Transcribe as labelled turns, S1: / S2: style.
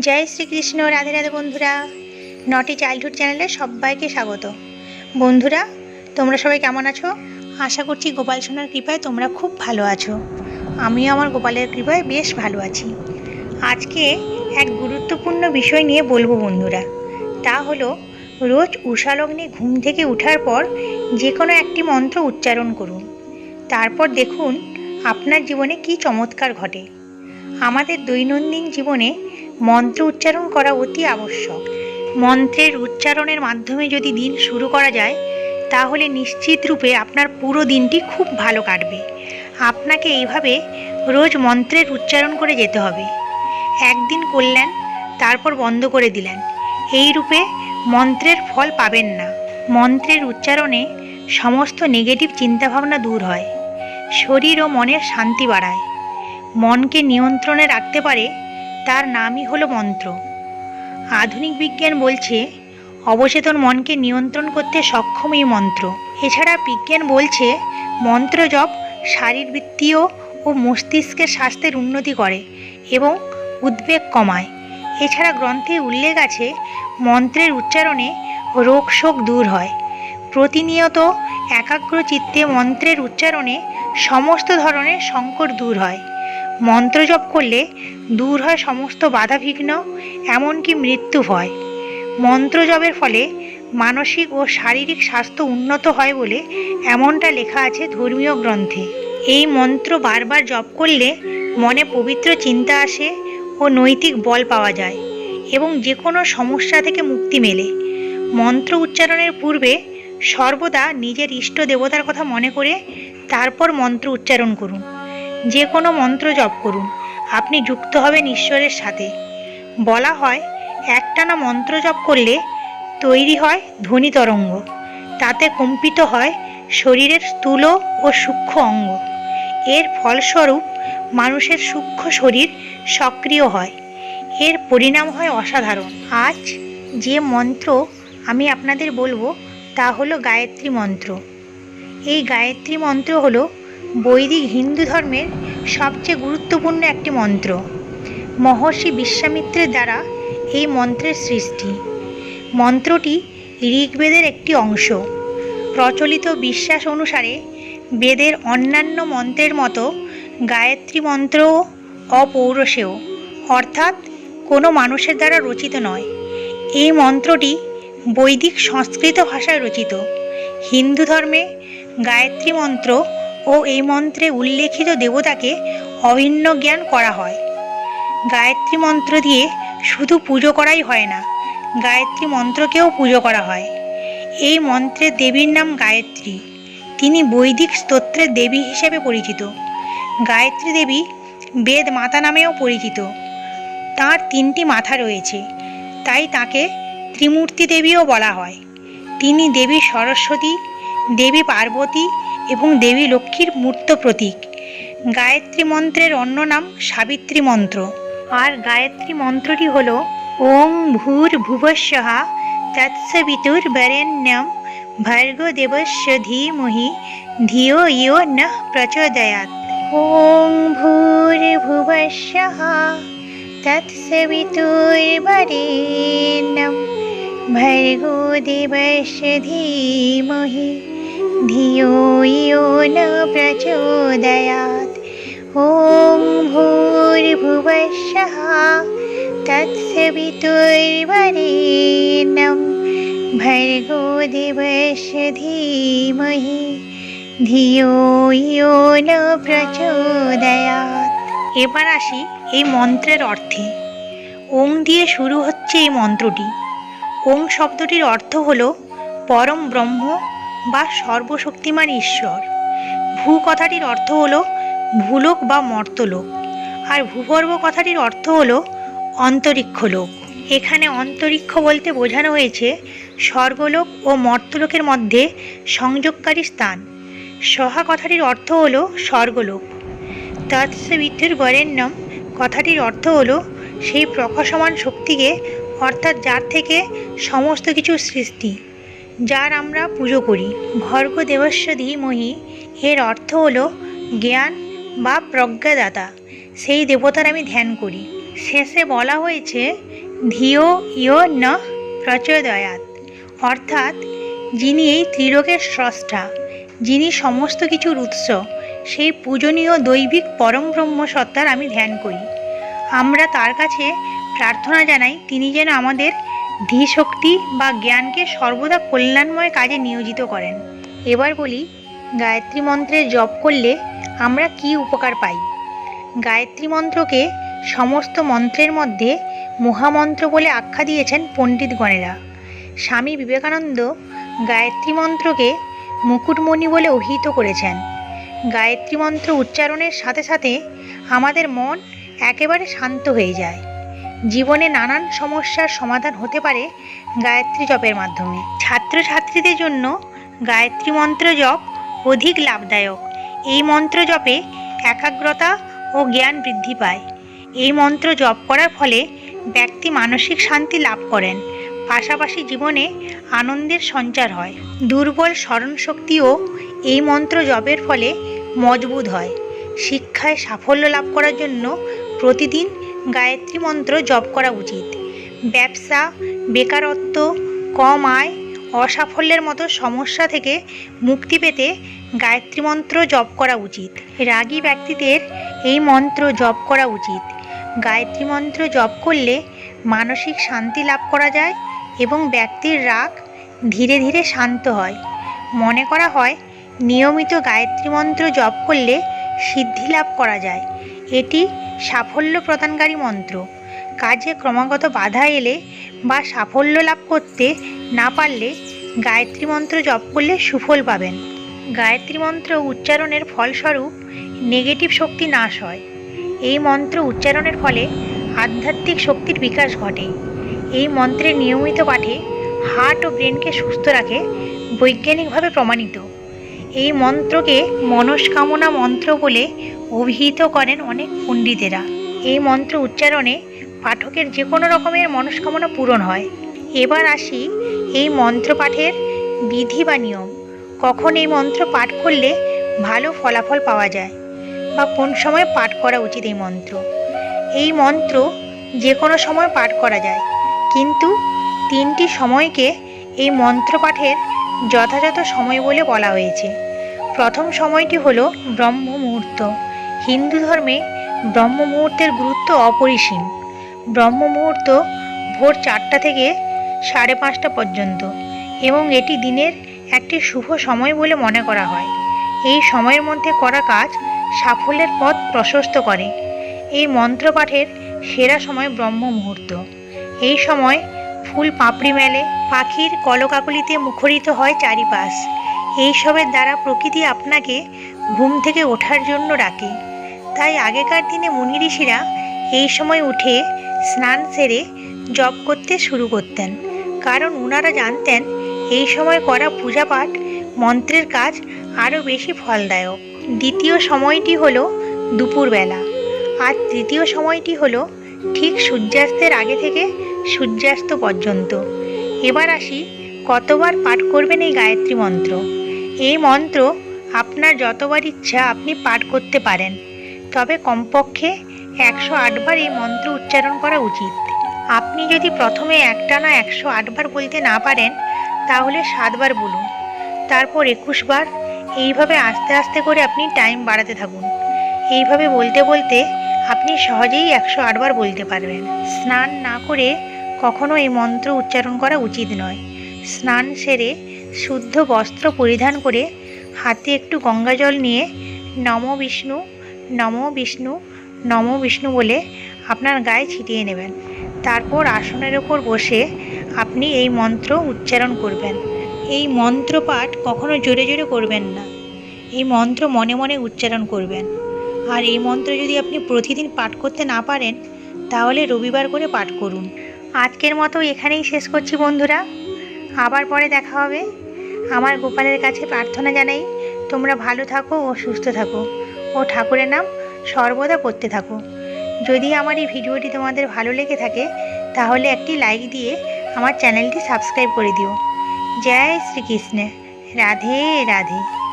S1: জয় শ্রীকৃষ্ণ, রাধে রাধে বন্ধুরা। নটি চাইল্ডহুড চ্যানেলে সবাইকে স্বাগত। বন্ধুরা, তোমরা সবাই কেমন আছো? আশা করছি গোপাল সোনার কৃপায় তোমরা খুব ভালো আছো। আমিও আমার গোপালের কৃপায় বেশ ভালো আছি। আজকে এক গুরুত্বপূর্ণ বিষয় নিয়ে বলব বন্ধুরা। তা হলো, রোজ উষালগ্নে ঘুম থেকে ওঠার পর যে কোনো একটি মন্ত্র উচ্চারণ করুন। তারপর দেখুন, আপনার জীবনে কি চমৎকার ঘটে। আমাদের দৈনন্দিন জীবনে মন্ত্র উচ্চারণ করা অতি আবশ্যক। মন্ত্রের উচ্চারণের মাধ্যমে যদি দিন শুরু করা যায়, তাহলে নিশ্চিত রূপে আপনার পুরো দিনটি খুব ভালো কাটবে। আপনাকে এইভাবে রোজ মন্ত্রের উচ্চারণ করে যেতে হবে। একদিন করলেন, তারপর বন্ধ করে দিলেন। এই রূপে মন্ত্রের ফল পাবেন না। মন্ত্রের উচ্চারণে সমস্ত নেগেটিভ চিন্তাভাবনা দূর হয়। শরীর ও মনের শান্তি বাড়ায়। মনকে নিয়ন্ত্রণে রাখতে পারে তার নামই হলো মন্ত্র। আধুনিক বিজ্ঞান বলছে, অবচেতন মনকে নিয়ন্ত্রণ করতে সক্ষম এই মন্ত্র। এছাড়া বিজ্ঞান বলছে, মন্ত্র জপ শারীরবৃত্তীয় ও মস্তিষ্কের স্বাস্থ্যের উন্নতি করে এবং উদ্বেগ কমায়। এছাড়া গ্রন্থে উল্লেখ আছে, মন্ত্রের উচ্চারণে রোগ শোক দূর হয়। প্রতিনিয়ত একাগ্র চিত্তে মন্ত্রের উচ্চারণে সমস্ত ধরনের সংকট দূর হয়। মন্ত্র জপ করলে দূর হয় সমস্ত বাধাবিঘ্ন এমনকি মৃত্যু ভয়। মন্ত্র জপের ফলে মানসিক ও শারীরিক স্বাস্থ্য উন্নত হয় বলে এমনটা লেখা আছে ধর্মীয় গ্রন্থে। এই মন্ত্র বারবার জপ করলে মনে পবিত্র চিন্তা আসে ও নৈতিক বল পাওয়া যায় এবং যে কোনো সমস্যা থেকে মুক্তি মেলে। মন্ত্র উচ্চারণের পূর্বে সর্বদা নিজের ইষ্ট দেবতার কথা মনে করে তারপর মন্ত্র উচ্চারণ করুন। যে কোনো মন্ত্র জপ করুন। আপনি যুক্ত হবেন ঈশ্বরের সাথে। বলা হয়, একটানা মন্ত্র জপ করলে তৈরি হয় ধ্বনি তরঙ্গ। তাতে কম্পিত হয় শরীরের স্থূল ও সূক্ষ্ম অঙ্গ। এর ফলস্বরূপ মানুষের সূক্ষ্ম শরীর সক্রিয় হয়। এর পরিণাম হয় অসাধারণ। আজ যে মন্ত্র আমি আপনাদের বলব, তা হলো গায়ত্রী মন্ত্র। এই গায়ত্রী মন্ত্র হলো বৈদিক হিন্দু ধর্মের সবচেয়ে গুরুত্বপূর্ণ একটি মন্ত্র। মহর্ষি বিশ্বামিত্রের দ্বারা এই মন্ত্রের সৃষ্টি। মন্ত্রটি ঋগ্বেদের একটি অংশ। প্রচলিত বিশ্বাস অনুসারে বেদের অন্যান্য মন্ত্রের মতো গায়ত্রী মন্ত্রও অপৌরসেয় অর্থাৎ কোনো মানুষের দ্বারা রচিত নয়। এই মন্ত্রটি বৈদিক সংস্কৃত ভাষায় রচিত। হিন্দু ধর্মে গায়ত্রী মন্ত্র ও এই মন্ত্রে উল্লেখিত দেবতাকে অভিন্ন জ্ঞান করা হয়। গায়ত্রী মন্ত্র দিয়ে শুধু পুজো করাই হয় না, গায়ত্রী মন্ত্রকেও পুজো করা হয়। এই মন্ত্রের দেবীর নাম গায়ত্রী। তিনি বৈদিক স্তোত্রের দেবী হিসেবে পরিচিত। গায়ত্রী দেবী বেদ মাতা নামেও পরিচিত। তার তিনটি মাথা রয়েছে, তাই তাকে ত্রিমূর্তি দেবীও বলা হয়। তিনি দেবী সরস্বতী, দেবী পার্বতী এবং দেবী লক্ষ্মীর মূর্ত প্রতীক। গায়ত্রী মন্ত্রের অন্য নাম সাবিত্রী মন্ত্র। আর গায়ত্রী মন্ত্রটি হল ওং ভূর ভুবস্বহা তৎসবিতুর বরেণ্যম ভর্গ দেবস্য ধীমহি ধিও ইয় নঃ প্রচোদয়াৎ। ওং ভূর ভুবস্বহা তৎসবিতুর্বরেণ্যম ভর্গো দেবস্য ধীমহি ধিয়ো ন न ওম ॐ भूर्भुवः तत्सवितुर्वरेण्यं। भर्गो देवस्य धीमहि ধিও ন প্রচোদয়াত এবার আসি এই মন্ত্রের অর্থে। ওং দিয়ে শুরু হচ্ছে এই মন্ত্রটি। ওং শব্দটির অর্থ হল, পরম ব্রহ্ম বা সর্বশক্তিমান ঈশ্বর। ভূ কথাটির অর্থ হল ভূলোক বা মর্তলোক। আর ভূগর্ভ কথাটির অর্থ হল অন্তরিক্ষ লোক এখানে অন্তরিক্ষ বলতে বোঝানো হয়েছে স্বর্গলোক ও মর্তলোকের মধ্যে সংযোগকারী স্থান। সহা কথাটির অর্থ হল স্বর্গলোক। তৎসবিদ্যুর বরেণ্যম কথাটির অর্থ হল সেই প্রকাশমান শক্তিকে, অর্থাৎ যার থেকে সমস্ত কিছু সৃষ্টি। যার আমরা পুজো করি। ভর্গ দেবস্য ধীমহি এর অর্থ হলো জ্ঞান বা প্রজ্ঞাদাতা। সেই দেবতার আমি ধ্যান করি। শেষে বলা হয়েছে ধিও ইয় ন প্রচোদয়াত অর্থাৎ, যিনি এই ত্রিলোকের স্রষ্টা, যিনি সমস্ত কিছুর উৎস, সেই পূজনীয় দৈবিক পরম ব্রহ্ম সত্তার আমি ধ্যান করি। আমরা তার কাছে প্রার্থনা জানাই, তিনি যেন আমাদের ধীশক্তি বা জ্ঞানকে সর্বদা কল্যাণময় কাজে নিয়োজিত করেন। এবার বলি, গায়ত্রী মন্ত্রের জপ করলে আমরা কি উপকার পাই? গায়ত্রী মন্ত্রকে সমস্ত মন্ত্রের মধ্যে মহামন্ত্র বলে আখ্যা দিয়েছেন পণ্ডিতগণেরা। স্বামী বিবেকানন্দ গায়ত্রী মন্ত্রকে মুকুটমণি বলে অভিহিত করেছেন। গায়ত্রী মন্ত্র উচ্চারণের সাথে সাথে আমাদের মন একেবারে শান্ত হয়ে যায়। জীবনে নানান সমস্যার সমাধান হতে পারে গায়ত্রী জপের মাধ্যমে। ছাত্রছাত্রীদের জন্য গায়ত্রী মন্ত্র জপ অধিক লাভদায়ক। এই মন্ত্র জপে একাগ্রতা ও জ্ঞান বৃদ্ধি পায়। এই মন্ত্র জপ করার ফলে ব্যক্তি মানসিক শান্তি লাভ করেন। পাশাপাশি জীবনে আনন্দের সঞ্চার হয়। দুর্বল স্মরণশক্তিও এই মন্ত্র জপের ফলে মজবুত হয়। শিক্ষায় সাফল্য লাভ করার জন্য প্রতিদিন গায়ত্রী মন্ত্র জপ করা উচিত। ব্যবসা, বেকারত্ব, কম আয়, অসাফল্যের মতো সমস্যা থেকে মুক্তি পেতে গায়ত্রী মন্ত্র জপ করা উচিত। রাগী ব্যক্তিদের এই মন্ত্র জপ করা উচিত। গায়ত্রী মন্ত্র জপ করলে মানসিক শান্তি লাভ করা যায় এবং ব্যক্তির রাগ ধীরে ধীরে শান্ত হয়। মনে করা হয়, নিয়মিত গায়ত্রী মন্ত্র জপ করলে সিদ্ধি লাভ করা যায়। এটি সাফল্য প্রদানকারী মন্ত্র। কাজে ক্রমাগত বাধা এলে বা সাফল্য লাভ করতে না পারলে গায়ত্রী মন্ত্র জপ করলে সুফল পাবেন। গায়ত্রী মন্ত্র উচ্চারণের ফলস্বরূপ নেগেটিভ শক্তি নাশ হয়। এই মন্ত্র উচ্চারণের ফলে আধ্যাত্মিক শক্তির বিকাশ ঘটে। এই মন্ত্রের নিয়মিত পাঠে হার্ট ও ব্রেনকে সুস্থ রাখে, বৈজ্ঞানিকভাবে প্রমাণিত। এই মন্ত্রকে মনস্কামনা মন্ত্র বলে অভিহিত করেন অনেক পণ্ডিতেরা। এই মন্ত্র উচ্চারণে পাঠকের যে কোনো রকমের মনস্কামনা পূরণ হয়। এবার আসি এই মন্ত্র পাঠের বিধি বা নিয়ম। কখন এই মন্ত্র পাঠ করলে ভালো ফলাফল পাওয়া যায়? বা কোন সময় পাঠ করা উচিত এই মন্ত্র? এই মন্ত্র যে কোনো সময় পাঠ করা যায়। কিন্তু তিনটি সময়কে এই মন্ত্র পাঠের যথাযথ সময় বলে বলা হয়েছে। প্রথম সময়টি হলো ব্রহ্ম মুহূর্ত হিন্দু ধর্মে ব্রহ্ম মুহূর্তের গুরুত্ব অপরিসীম। ব্রহ্ম মুহূর্ত ভোর চারটা থেকে সাড়ে পাঁচটা পর্যন্ত এবং এটি দিনের একটি শুভ সময় বলে মনে করা হয়। এই সময়ের মধ্যে করা কাজ সাফল্যের পথ প্রশস্ত করে। এই মন্ত্র পাঠের সেরা সময় ব্রহ্ম মুহূর্ত এই সময় ফুল পাপড়ি মেলে, পাখির কলকাকলিতে মুখরিত হয় চারিপাশ। এইসবের দ্বারা প্রকৃতি আপনাকে ঘুম থেকে ওঠার জন্য ডাকে। তাই আগেকার দিনে মুনি ঋষিরা এই সময় উঠে স্নান সেরে জপ করতে শুরু করতেন। কারণ ওনারা জানতেন, এই সময় করা পূজা পাঠ মন্ত্রের কাজ আরও বেশি ফলদায়ক। দ্বিতীয় সময়টি হলো দুপুরবেলা। আর তৃতীয় সময়টি হলো ঠিক সূর্যাস্তের আগে থেকে সূর্যাস্ত পর্যন্ত। এবার আসি, কতবার পাঠ করবেন এই গায়ত্রী মন্ত্র? এই মন্ত্র আপনার যতবার ইচ্ছা আপনি পাঠ করতে পারেন। তবে কমপক্ষে একশো আটবার এই মন্ত্র উচ্চারণ করা উচিত। আপনি যদি প্রথমে একটানা একশো আটবার বলতে না পারেন, তাহলে সাতবার বলুন। তারপর একুশ বার এইভাবে আস্তে আস্তে করে আপনি টাইম বাড়াতে থাকুন। এইভাবে বলতে বলতে আপনি সহজেই একশো আটবার বলতে পারবেন। স্নান না করে কখনো এই মন্ত্র উচ্চারণ করা উচিত নয়। স্নান সেরে শুদ্ধ বস্ত্র পরিধান করে হাতে একটু গঙ্গা জল নিয়ে নম বিষ্ণু নম বিষ্ণু নম বিষ্ণু বলে আপনার গায়ে ছিটিয়ে নেবেন। তারপর আসনের ওপর বসে আপনি এই মন্ত্র উচ্চারণ করবেন। এই মন্ত্র পাঠ কখনো জোরে জোরে করবেন না। এই মন্ত্র মনে মনে উচ্চারণ করবেন। আর এই মন্ত্র যদি আপনি প্রতিদিন পাঠ করতে না পারেন, তাহলে রবিবার করে পাঠ করুন। আজকের মতো এখানেই শেষ করছি বন্ধুরা। আবার পরে দেখা হবে। আমার গোপালের কাছে প্রার্থনা জানাই, তোমরা ভালো থাকো ও সুস্থ থাকো। ও ঠাকুরের নাম সর্বদা করতে থাকো। যদি আমার এই ভিডিওটি তোমাদের ভালো লেগে থাকে, তাহলে একটি লাইক দিয়ে আমার চ্যানেলটি সাবস্ক্রাইব করে দিও। জয় শ্রীকৃষ্ণ। রাধে রাধে।